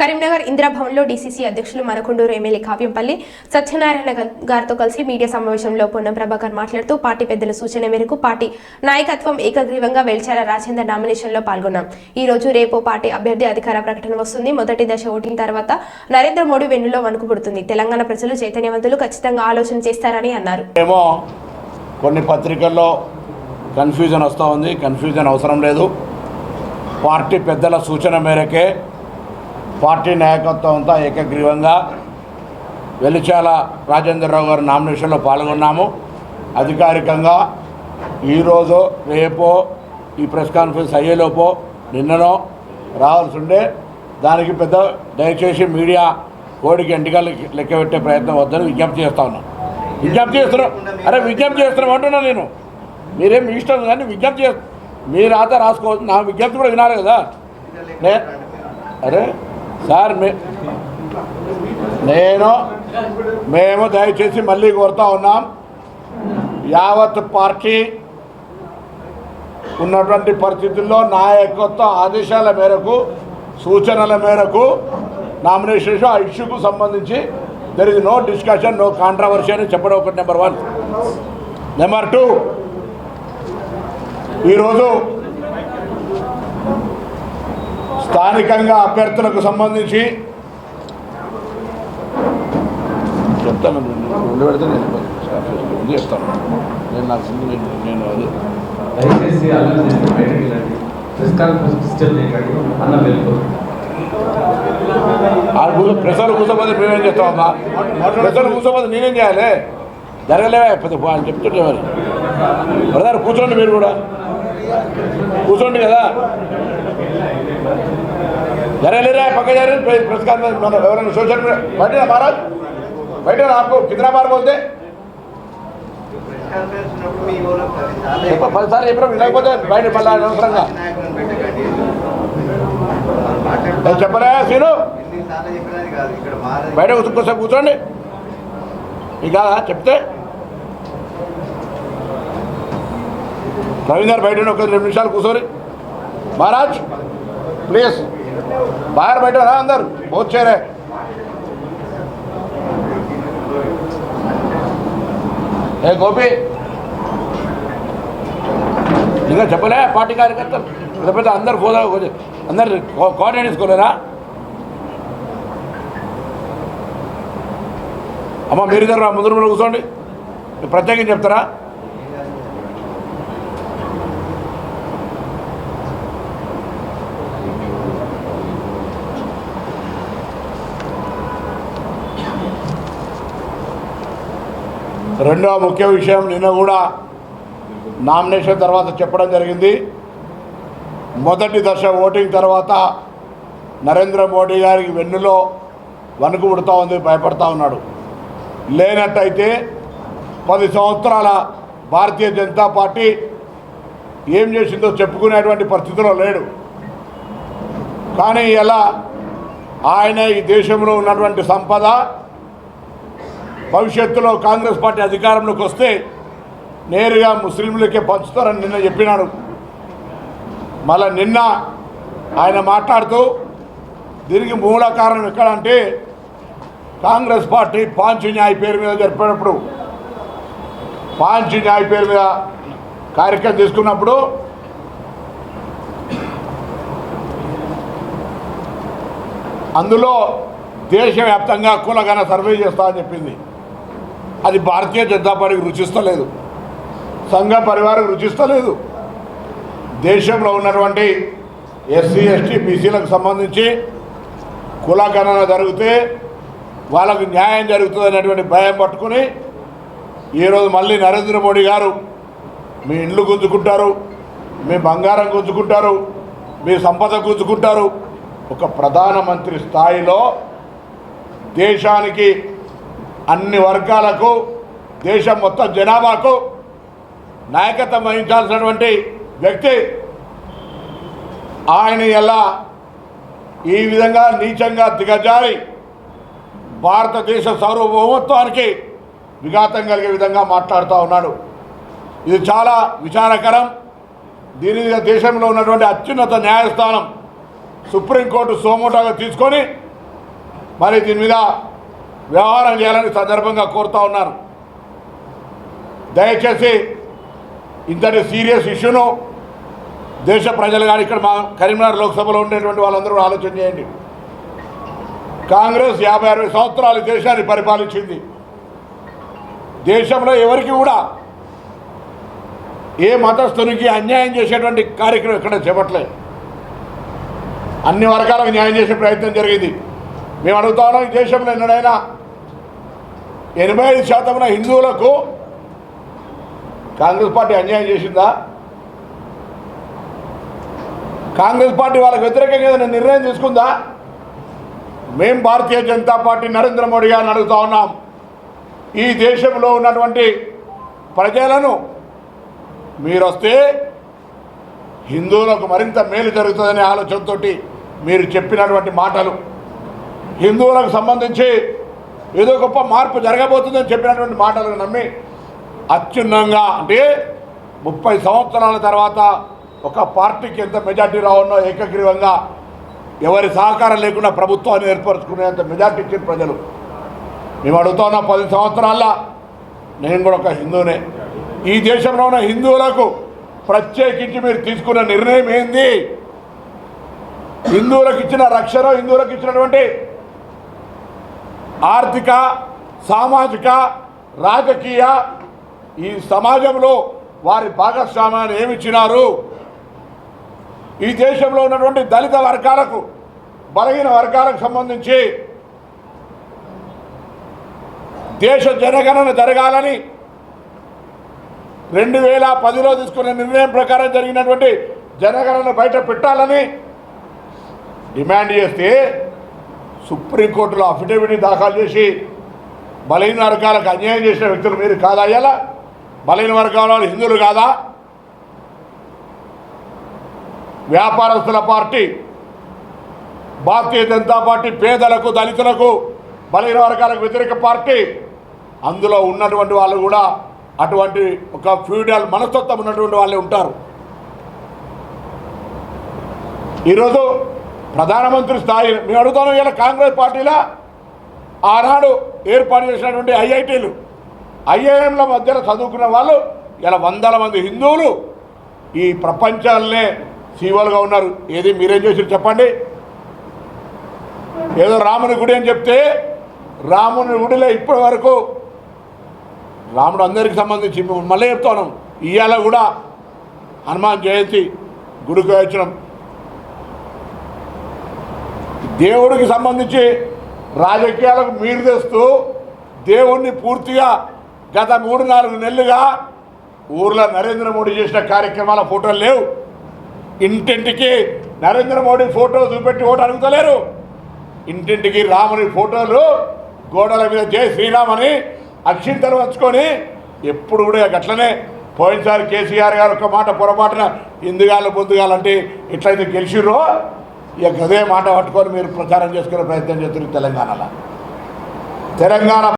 Karimnagar ఇందిరాభవన్లో DCC అధ్యక్షులు Manakondur MLA కావ్యంపల్లి Satyanarayana గారితో కలిసి మీడియా సమావేశంలో పొన్నం ప్రభాకర్ మాట్లాడుతూ పార్టీ పెద్దల సూచన మేరకు పార్టీ నాయకత్వం ఏకగ్రీవంగా వెల్చాల రాజేందర్ నామినేషన్లో పాల్గొన్నాం. ఈ రోజు రేపు పార్టీ అభ్యర్థి అధికార ప్రకటన వస్తుంది. మొదటి దశ ఓటింగ్ తర్వాత నరేంద్ర మోడీ వెన్నులో వణుకుపుడుతుంది. తెలంగాణ ప్రజలు చైతన్యవంతులు ఖచ్చితంగా ఆలోచన చేస్తారని అన్నారు. ఏమో కొన్ని పత్రికల్లో కన్ఫ్యూజన్ వస్తూ ఉంది. కన్ఫ్యూజన్ అవసరం లేదు. పార్టీ పెద్దల సూచన మేరకే పార్టీ నాయకత్వం అంతా ఏకగ్రీవంగా వెలిచాల రాజేంద్రరావు గారి నామినేషన్లో పాల్గొన్నాము. అధికారికంగా ఈరోజు రేపో ఈ ప్రెస్ కాన్ఫరెన్స్ అయ్యేలోపో నిన్ననో రావాల్సి ఉండే దానికి పెద్ద దయచేసి మీడియా కోడికి ఎంటికలు లెక్క పెట్టే ప్రయత్నం వద్దని విజ్ఞప్తి చేస్తా ఉన్నాం. విజ్ఞప్తి చేస్తున్నాం. అరే విజ్ఞప్తి చేస్తున్నాం అంటున్నా నేను. మీరేం మీ ఇష్టం కానీ విజ్ఞప్తి చేస్తా మీరు ఆత రాసుకోవచ్చు నా విజ్ఞప్తి కూడా వినాలి కదా. నే అరే సార్ మీ నేను మేము దయచేసి మళ్ళీ కోరుతా ఉన్నాం. యావత్ పార్టీ ఉన్నటువంటి పరిస్థితుల్లో నాయకత్వ ఆదేశాల మేరకు సూచనల మేరకు నామినేషన్ ఆ ఇష్యూకు సంబంధించి there is no discussion no controversy అని చెప్పడం ఒకటి నెంబర్ వన్ నెంబర్ టూ ఈరోజు స్థానికంగా అభ్యర్థులకు సంబంధించి. చెప్తాను పెడితే నేను నాకు అది. దయచేసి ఆ ప్రెసర్ కూర్చోపోతే మేమేం చేస్తామమ్మా ప్రెసర్ కూర్చోపోతే నేనేం చేయాలి? జరగలేవా? పెద్ద చెప్తుంటే మరి. బ్రదర్ కూర్చోండి మీరు కూడా. కూర్చోండి కదా. జరగలేరా పక్క జరగలేదు. ప్రెస్ కాన్ఫరెన్స్ మన ఎవరైనా సోషల్ మీడియా బయట మహారాజ్? బయట నాకు కింద బార్ పోతే? పదిసార్లు చెప్పినా వినకపోతే బయట మళ్ళీ అనవసరంగా. నేను చెప్పలే సీను. బయట కూర్చోండి. ఇంకా చెప్తే. రవీందర్ బయట ఒక రెండు నిమిషాలు కూర్చొని మహారాజ్ ప్లీజ్ బాహర్ బయట రా అందరు బోత్ చేరే ఏ. గోపి? ఇంకా చెప్పలే పార్టీ కార్యకర్తలు. లేకపోతే అందరు ఫోదా అందరు కోఆర్డినేట్ తీసుకోలేరా అమ్మ మీరిద్దరు ముందు కూర్చోండి. ప్రత్యేకించి చెప్తారా? రెండవ ముఖ్య విషయం నిన్న కూడా నామినేషన్ తర్వాత చెప్పడం జరిగింది. మొదటి దశ ఓటింగ్ తర్వాత నరేంద్ర మోడీ గారికి వెన్నులో వణుకు పుడుతూ ఉంది భయపడతా ఉన్నాడు. లేనట్టయితే పది సంవత్సరాల భారతీయ జనతా పార్టీ ఏం చేసిందో చెప్పుకునేటువంటి పరిస్థితిలో లేడు. కానీ ఎలా ఆయన ఈ దేశంలో ఉన్నటువంటి సంపద భవిష్యత్తులో కాంగ్రెస్ పార్టీ అధికారంలోకి వస్తే నేరుగా ముస్లింలకే పంచుతారని నిన్న చెప్పినాడు. మళ్ళా నిన్న ఆయన మాట్లాడుతూ దీనికి మూల కారణం ఎక్కడంటే కాంగ్రెస్ పార్టీ పాంచు న్యాయ పేరు మీద జరిపేటప్పుడు పాంచు న్యాయ పేరు మీద కార్యక్రమం తీసుకున్నప్పుడు అందులో దేశవ్యాప్తంగా కులగన సర్వే చేస్తా అని చెప్పింది. అది భారతీయ జనతా పార్టీకి రుచిస్తలేదు. సంఘ పరివారం రుచిస్తలేదు. దేశంలో ఉన్నటువంటి ఎస్సీ ఎస్టీ బీసీలకు సంబంధించి కులగణన జరిగితే వాళ్ళకు న్యాయం జరుగుతుంది అనేటువంటి భయం పట్టుకుని ఈరోజు మళ్ళీ నరేంద్ర మోడీ గారు మీ ఇండ్లు గుంజుకుంటారు మీ బంగారం గుంజుకుంటారు మీ సంపద గుంజుకుంటారు. ఒక ప్రధానమంత్రి స్థాయిలో దేశానికి అన్ని వర్గాలకు దేశం మొత్తం జనాభాకు నాయకత్వం వహించాల్సినటువంటి వ్యక్తి ఆయన ఎలా ఈ విధంగా నీచంగా దిగజారి భారతదేశ సార్వభౌమత్వానికి విఘాతం కలిగే విధంగా మాట్లాడుతూ ఉన్నాడు. ఇది చాలా విచారకరం. దీని మీద దేశంలో ఉన్నటువంటి అత్యున్నత న్యాయస్థానం సుప్రీంకోర్టు సోమోటాగా తీసుకొని మరి దీని మీద వ్యవహారం చేయాలని సందర్భంగా కోరుతా ఉన్నారు దయచేసి ఇంతటి సీరియస్ ఇష్యూను దేశ ప్రజలు కానీ ఇక్కడ మా కరీంనగర్ లోక్సభలో ఉండేటువంటి వాళ్ళందరూ ఆలోచన చేయండి. కాంగ్రెస్ యాభై అరవై సంవత్సరాలు దేశాన్ని పరిపాలించింది. దేశంలో ఎవరికి కూడా ఏ మతస్థునికి అన్యాయం చేసేటువంటి కార్యక్రమం ఇక్కడ చేపట్టలేదు అన్ని వర్గాలకు న్యాయం చేసే ప్రయత్నం జరిగింది. మేము అడుగుతా ఉన్నాం ఈ దేశంలో ఎన్నడైనా ఎనభై ఐదు శాతం హిందువులకు కాంగ్రెస్ పార్టీ అన్యాయం చేసిందా? కాంగ్రెస్ పార్టీ వాళ్ళకి వ్యతిరేకంగా ఏదైనా నిర్ణయం తీసుకుందా? మేం భారతీయ జనతా పార్టీ నరేంద్ర మోడీ గారిని అడుగుతా ఉన్నాం. ఈ దేశంలో ఉన్నటువంటి ప్రజలను మీరు వస్తే హిందువులకు మరింత మేలు జరుగుతుందనే ఆలోచనతోటి మీరు చెప్పినటువంటి మాటలు. హిందువులకు సంబంధించి ఏదో గొప్ప మార్పు జరగబోతుందని చెప్పినటువంటి మాటలను నమ్మి అత్యున్నంగా అంటే ముప్పై సంవత్సరాల తర్వాత ఒక పార్టీకి ఎంత మెజార్టీ రావన్నో ఏకగ్రీవంగా ఎవరి సహకారం లేకుండా ప్రభుత్వాన్ని ఏర్పరచుకునేంత మెజార్టీ ఇచ్చిన ప్రజలు. మేము అడుగుతున్న పది సంవత్సరాల్లో నేను కూడా ఒక హిందూనే ఈ దేశంలో ఉన్న హిందువులకు ప్రత్యేకించి మీరు తీసుకున్న నిర్ణయం ఏంది? హిందువులకు ఇచ్చిన రక్షణ హిందువులకు ఇచ్చినటువంటి ఆర్థిక సామాజిక రాజకీయ ఈ సమాజంలో వారి భాగస్వామ్యాన్ని ఏమిచ్చినారు? ఈ దేశంలో ఉన్నటువంటి దళిత వర్గాలకు బలహీన వర్గాలకు సంబంధించి దేశ జనగణన జరగాలని రెండు వేల పదిలో తీసుకున్న నిర్ణయం ప్రకారం జరిగినటువంటి జనగణన బయట పెట్టాలని డిమాండ్ చేస్తే సుప్రీంకోర్టులో అఫిడవిట్ దాఖలు చేసి బలహీన వర్గాలకు అన్యాయం చేసిన వ్యక్తులు మీరు కాదా అయ్యాలా బలహీన వర్గాల వాళ్ళు హిందువులు కాదా? వ్యాపారస్తుల పార్టీ భారతీయ జనతా పార్టీ పేదలకు దళితులకు బలహీన వర్గాలకు వ్యతిరేక పార్టీ. అందులో ఉన్నటువంటి వాళ్ళు కూడా అటువంటి ఒక ఫ్యూడల్ మనస్తత్వం ఉన్నటువంటి వాళ్ళే ఉంటారు. ఈరోజు ప్రధానమంత్రి స్థాయి. మేము అడుగుతాను ఇలా కాంగ్రెస్ పార్టీలో ఆనాడు ఏర్పాటు చేసినటువంటి ఐఐటీలు ఐఐఎంల మధ్యలో చదువుకున్న వాళ్ళు ఇలా వందల మంది హిందువులు ఈ ప్రపంచాలనే సీవలుగా ఉన్నారు. ఏది మీరేం చేసారు చెప్పండి? ఏదో రాముని గుడి అని చెప్తే రాముని గుడిలో ఇప్పటి వరకు రాముడు అందరికి సంబంధించి మళ్ళీ చెప్తాను ఇవాళ కూడా హనుమాన్ జయంతి గుడికి వచ్చినాం. దేవుడికి సంబంధించి రాజకీయాలకు మీరు తెస్తూ దేవుణ్ణి పూర్తిగా గత మూడు నాలుగు నెలలుగా ఊర్లో నరేంద్ర మోడీ చేసిన కార్యక్రమాల ఫోటోలు లేవు. ఇంటింటికి నరేంద్ర మోడీ ఫోటో చూపెట్టి ఓటు అడుగుతలేరు. ఇంటింటికి రాముని ఫోటోలు గోడల మీద జై శ్రీరామ్ అని అక్షింతలు వచ్చుకొని ఎప్పుడు కూడా గట్లనే పోయినసారి కేసీఆర్ గారు ఒక మాట పొరపాటున ఇందుగాలు పొందుగాలంటే ఎట్లయితే గెలిచిర్రో ఇక గదే మాట పట్టుకొని మీరు ప్రచారం చేసుకునే ప్రయత్నం చేస్తున్నారు తెలంగాణలో. తెలంగాణ